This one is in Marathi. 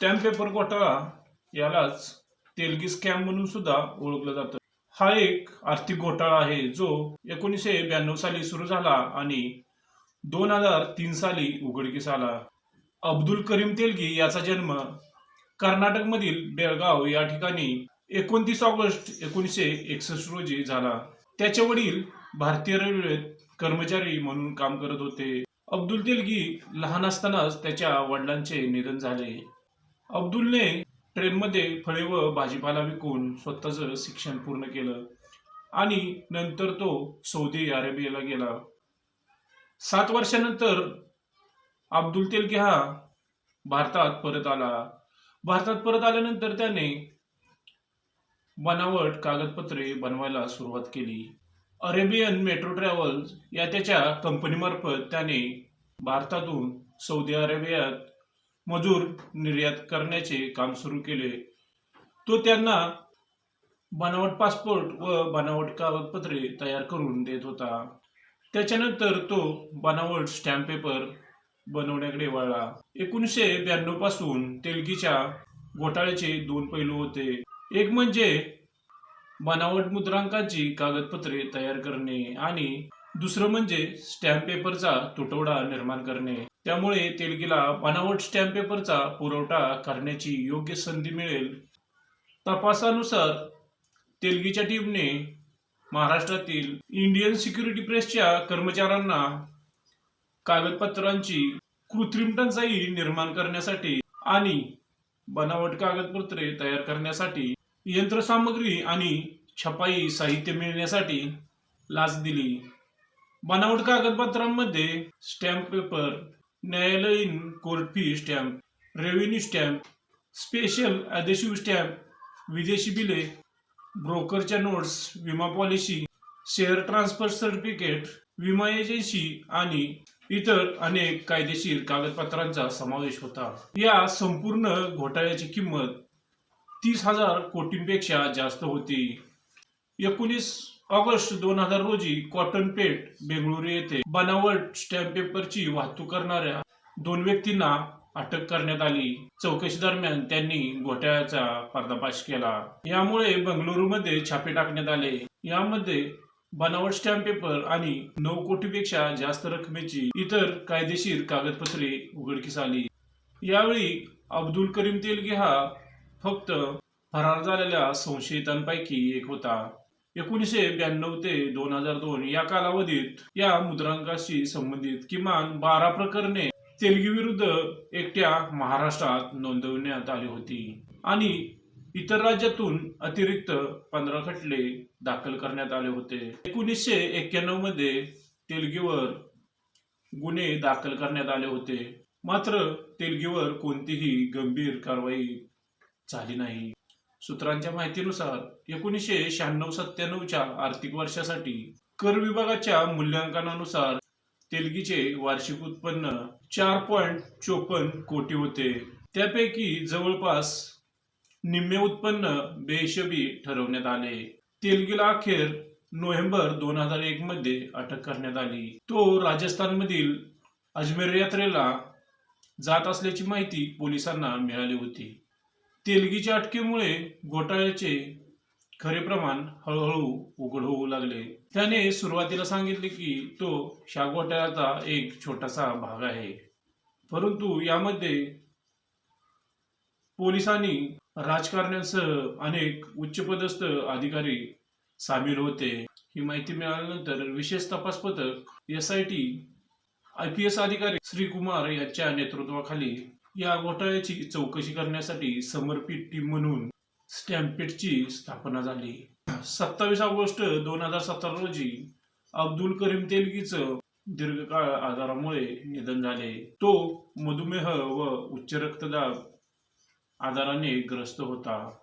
स्टॅम्प पेपर घोटाळा यालाच तेलगी स्कॅम म्हणून सुद्धा ओळखलं जातं. हा एक आर्थिक घोटाळा आहे जो एकोणीसशे ब्याण्णव साली सुरू झाला आणि दोन हजार तीन साली उघडकीस आला. अब्दुल करीम तेलगी याचा जन्म कर्नाटकमधील बेळगाव या ठिकाणी एकोणतीस ऑगस्ट एकोणीसशे एकसष्ट रोजी झाला. त्याचे वडील भारतीय रेल्वेत कर्मचारी म्हणून काम करत होते. अब्दुल तेलगी लहान असतानाच त्याच्या वडिलांचे निधन झाले. अब्दुलने ट्रेनमध्ये फळे व भाजीपाला विकून स्वतःचं शिक्षण पूर्ण केलं आणि नंतर तो सौदी अरेबियाला गेला. सात वर्षानंतर अब्दुल तेलगी हा भारतात परत आला. भारतात परत आल्यानंतर त्याने बनावट कागदपत्रे बनवायला सुरुवात केली. अरेबियन मेट्रो ट्रॅव्हल्स या त्याच्या कंपनीमार्फत त्याने भारतातून सौदी अरेबियात मजूर निर्यात करण्याचे काम सुरू केले. तो त्यांना बनावट पासपोर्ट व बनावट कागदपत्रे तयार करून देत होता. त्याच्यानंतर तो बनावट स्टॅम्प पेपर बनवण्याकडे वळला. एकोणीसशे ब्याण्णवपासून तेलगीच्या घोटाळ्याचे दोन पैलू होते. एक म्हणजे बनावट मुद्रांकाची कागदपत्रे तयार करणे आणि दुसरं म्हणजे स्टॅम्प पेपरचा तुटवडा निर्माण करणे. त्यामुळे तेलगीला बनावट स्टॅम्प पेपरचा पुरवठा करण्याची योग्य संधी मिळेल. तपासानुसार तेलगीच्या टीमने महाराष्ट्रातील इंडियन सिक्युरिटी प्रेसच्या कर्मचाऱ्यांना कागदपत्रांची कृत्रिम टंचाई निर्माण करण्यासाठी आणि बनावट कागदपत्रे तयार करण्यासाठी यंत्रसामग्री आणि छपाई साहित्य मिळण्यासाठी लाच दिली. बनावट कागदपत्रांमध्ये स्टॅम्प पेपर न्यायालयीन court fee stamp revenue stamp special adhesive stamp विदेशी बिले ब्रोकरच्या नोट्स विमा पॉलिसी शेअर ट्रान्सफर सर्टिफिकेट विमा एजन्सी आणि इतर अनेक कायदेशीर कागदपत्रांचा समावेश होता. या संपूर्ण घोटाळ्याची किंमत तीस हजार कोटींपेक्षा जास्त होती. एकोणीस ऑगस्ट दोन हजार रोजी कॉटन पेट बेंगळुरू येथे बनावट स्टॅम्प पेपरची वाहतूक करणाऱ्या दोन व्यक्तींना अटक करण्यात आली. चौकशी दरम्यान त्यांनी घोटाळ्याचा पर्दाफाश केला. यामुळे बंगळुरूमध्ये छापे टाकण्यात आले. यामध्ये बनावट स्टॅम्प पेपर आणि नऊ कोटीपेक्षा जास्त रकमेची इतर कायदेशीर कागदपत्रे उघडकीस आली. यावेळी अब्दुल करीम तेलगी हा फक्त फरार झालेल्या संशयितांपैकी एक होता. एकोणीसशे ब्याण्णव ते दोन हजार दोन या कालावधीत या मुद्रांकाशी संबंधित किमान बारा प्रकरणे तेलगी विरुद्ध एकट्या महाराष्ट्रात नोंदवण्यात आली होती. आणि इतर राज्यातून अतिरिक्त पंधरा खटले दाखल करण्यात आले होते. एकोणीसशे एक्क्याण्णवमध्ये तेलगीवर गुन्हे दाखल करण्यात आले होते. मात्र तेलगीवर कोणतीही गंभीर कारवाई झाली नाही. सूत्रांच्या माहितीनुसार एकोणीसशे शहाण्णव सत्त्याण्णवच्या आर्थिक वर्षासाठी कर विभागाच्या मूल्यांकनानुसार तेलगीचे वार्षिक उत्पन्न चार पॉइंट चोपन्न कोटी होते. त्यापैकी जवळपास निम्मे उत्पन्न बेहिशेबी ठरवण्यात आले. तेलगीला अखेर नोव्हेंबर दोन हजार एक मध्ये अटक करण्यात आली. तो राजस्थानमधील अजमेर यात्रेला जात असल्याची माहिती पोलिसांना मिळाली होती. तेलगीच्या अटकेमुळे घोटाळ्याचे खरे प्रमाण हळूहळू उघड होऊ लागले. त्याने सुरुवातीला सांगितले की तो ह्या घोटाळ्याचा एक छोटासा भाग आहे. परंतु यामध्ये पोलिसांनी राजकारण्यांसह अनेक उच्चपदस्थ अधिकारी सामील होते. ही माहिती मिळाल्यानंतर विशेष तपास पथक S I T I P S अधिकारी श्रीकुमार यांच्या नेतृत्वाखाली या घोटाळ्याची चौकशी करण्यासाठी समर्पित टीम म्हणून स्टॅम्पेटची स्थापना झाली. सत्तावीस ऑगस्ट दोन हजार सतरा रोजी अब्दुल करीम तेलगीचं दीर्घकाळ आजारामुळे निधन झाले. तो मधुमेह व उच्च रक्तदाब आजाराने ग्रस्त होता.